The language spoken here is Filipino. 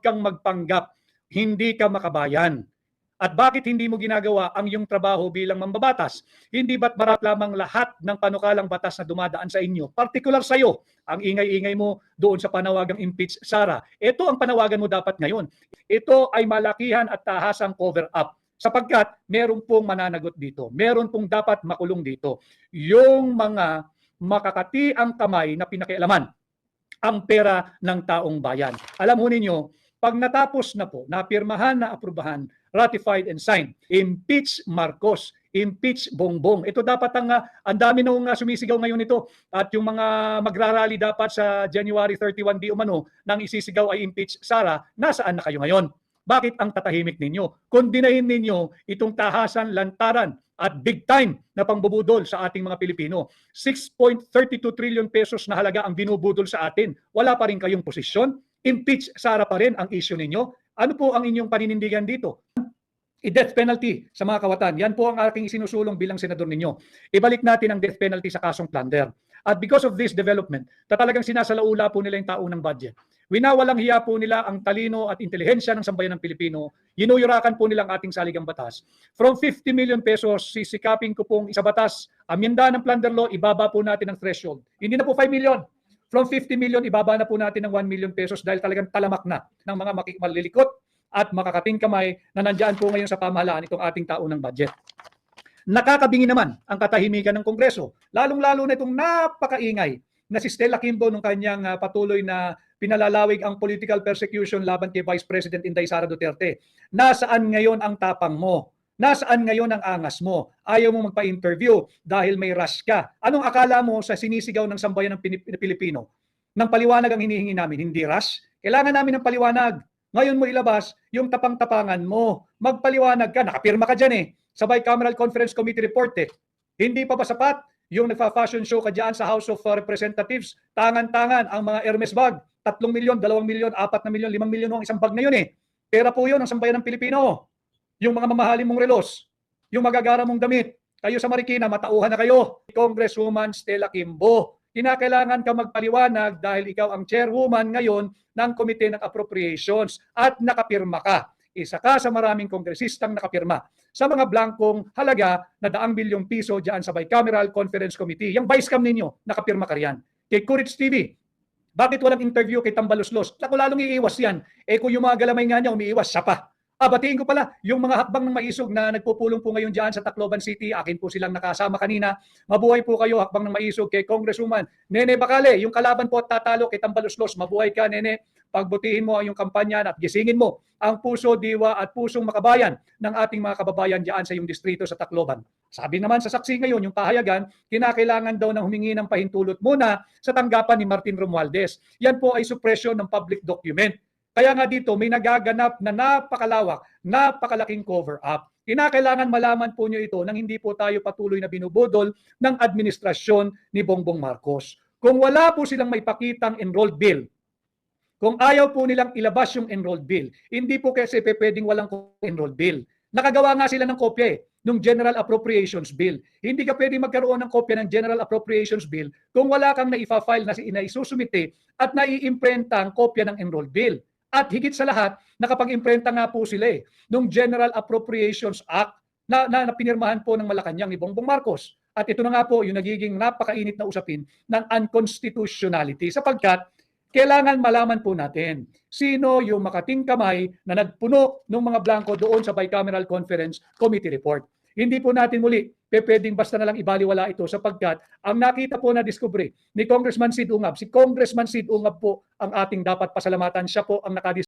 kang magpanggap, hindi ka makabayan. At bakit hindi mo ginagawa ang iyong trabaho bilang mambabatas? Hindi ba't marat lamang lahat ng panukalang batas na dumadaan sa inyo, partikular sa iyo, ang ingay-ingay mo doon sa panawagang impeach Sara. Ito ang panawagan mo dapat ngayon. Ito ay malakihan at tahasang cover up sapagkat meron pong mananagot dito. Meron pong dapat makulong dito. Yung mga makakati ang kamay na pinakialaman ang pera ng taong bayan. Alam ho ninyo, pag natapos na po, napirmahan na aprubahan, ratified and signed, impeach Marcos, impeach Bongbong. Ito dapat ang, uh, ang dami nung uh, sumisigaw ngayon ito at yung mga magrarally dapat sa January 31 di umano nang isisigaw ay impeach Sara, nasaan na kayo ngayon? Bakit ang tatahimik ninyo? Kundinahin ninyo itong tahasan, lantaran at big time na pangbubudol sa ating mga Pilipino. 6.32 trillion pesos na halaga ang binubudol sa atin. Wala pa rin kayong posisyon. Impeach Sara pa rin ang issue ninyo. Ano po ang inyong paninindigan dito? I-death penalty sa mga kawatan. Yan po ang aking isinusulong bilang senador ninyo. Ibalik natin ang death penalty sa kasong plunder. At because of this development, talagang sinasalaula po nila yung tao ng budget. Winawalang hiya po nila ang talino at intelihensya ng sambayan ng Pilipino. Yinuyurakan po nila ang ating saligang batas. From 50 million pesos, sisikapin ko pong isa batas. Amyenda ng plunder law, ibaba po natin ang threshold. Hindi na po 5 million. From 50 million, ibaba na po natin ng 1 million pesos dahil talagang talamak na ng mga malilikot at makakating kamay na nandyan po ngayon sa pamahalaan itong ating tao ng budget. Nakakabingi naman ang katahimikan ng Kongreso, lalong-lalo na itong napakaingay na si Stella Kimbo nung kanyang uh, patuloy na pinalalawig ang political persecution laban kay Vice President Inday Sara Duterte. Nasaan ngayon ang tapang mo? Nasaan ngayon ang angas mo? Ayaw mo magpa-interview dahil may rush ka. Anong akala mo sa sinisigaw ng sambayan ng Pilipino? Nang paliwanag ang hinihingi namin, hindi rush? Kailangan namin ng paliwanag. Ngayon mo ilabas yung tapang-tapangan mo. Magpaliwanag ka, nakapirma ka dyan eh. Sa Bicameral Conference Committee report eh. Hindi pa ba sapat yung nagfa-fashion show ka dyan sa House of Representatives? Tangan-tangan ang mga Hermes bag. 3 milyon, 2 milyon, 4 na milyon, 5 milyon ang isang bag na yun eh. Pera po yun ang sambayan ng Pilipino. Yung mga mamahalin mong relos, yung magagara mong damit, kayo sa Marikina, matauhan na kayo. Congresswoman Stella Kimbo, kinakailangan ka magpaliwanag dahil ikaw ang chairwoman ngayon ng Komite ng Appropriations at nakapirma ka. Isa ka sa maraming kongresistang nakapirma sa mga blankong halaga na daang bilyong piso dyan sa Bicameral Conference Committee. Yung vice cam ninyo, nakapirma ka riyan. Kay Courage TV, bakit walang interview kay Tambaluslos? Lako lalong iiwas yan. Eh kung yung mga galamay nga niya umiiwas, siya pa. Ah, batiin ko pala, yung mga hakbang ng maisog na nagpupulong po ngayon dyan sa Tacloban City, akin po silang nakasama kanina. Mabuhay po kayo, hakbang ng maisog kay Congresswoman. Nene Bakale, yung kalaban po at tatalo kay Tambaluslos, mabuhay ka, Nene. Pagbutihin mo ang iyong kampanya at gisingin mo ang puso, diwa at pusong makabayan ng ating mga kababayan dyan sa iyong distrito sa Tacloban. Sabi naman sa saksi ngayon, yung pahayagan, kinakailangan daw ng humingi ng pahintulot muna sa tanggapan ni Martin Romualdez. Yan po ay suppression ng public document. Kaya nga dito may nagaganap na napakalawak, napakalaking cover up. Kinakailangan malaman po nyo ito nang hindi po tayo patuloy na binubudol ng administrasyon ni Bongbong Marcos. Kung wala po silang may pakitang enrolled bill, kung ayaw po nilang ilabas yung enrolled bill, hindi po kasi pwedeng walang enrolled bill. Nakagawa nga sila ng kopya eh, ng General Appropriations Bill. Hindi ka pwedeng magkaroon ng kopya ng General Appropriations Bill kung wala kang naifa-file na inaisusumite at naiimprenta ang kopya ng enrolled bill. At higit sa lahat, nakapag-imprenta nga po sila eh, nung General Appropriations Act na, na, na pinirmahan po ng Malacanang ni Bongbong Marcos. At ito na nga po yung nagiging napakainit na usapin ng unconstitutionality sapagkat kailangan malaman po natin sino yung makating kamay na nagpuno ng mga blanco doon sa Bicameral Conference Committee Report. Hindi po natin muli pwedeng basta na lang ibaliwala ito sapagkat ang nakita po na discovery ni Congressman Sid Ungab, si Congressman Sid Ungab po ang ating dapat pasalamatan. Siya po ang nakadis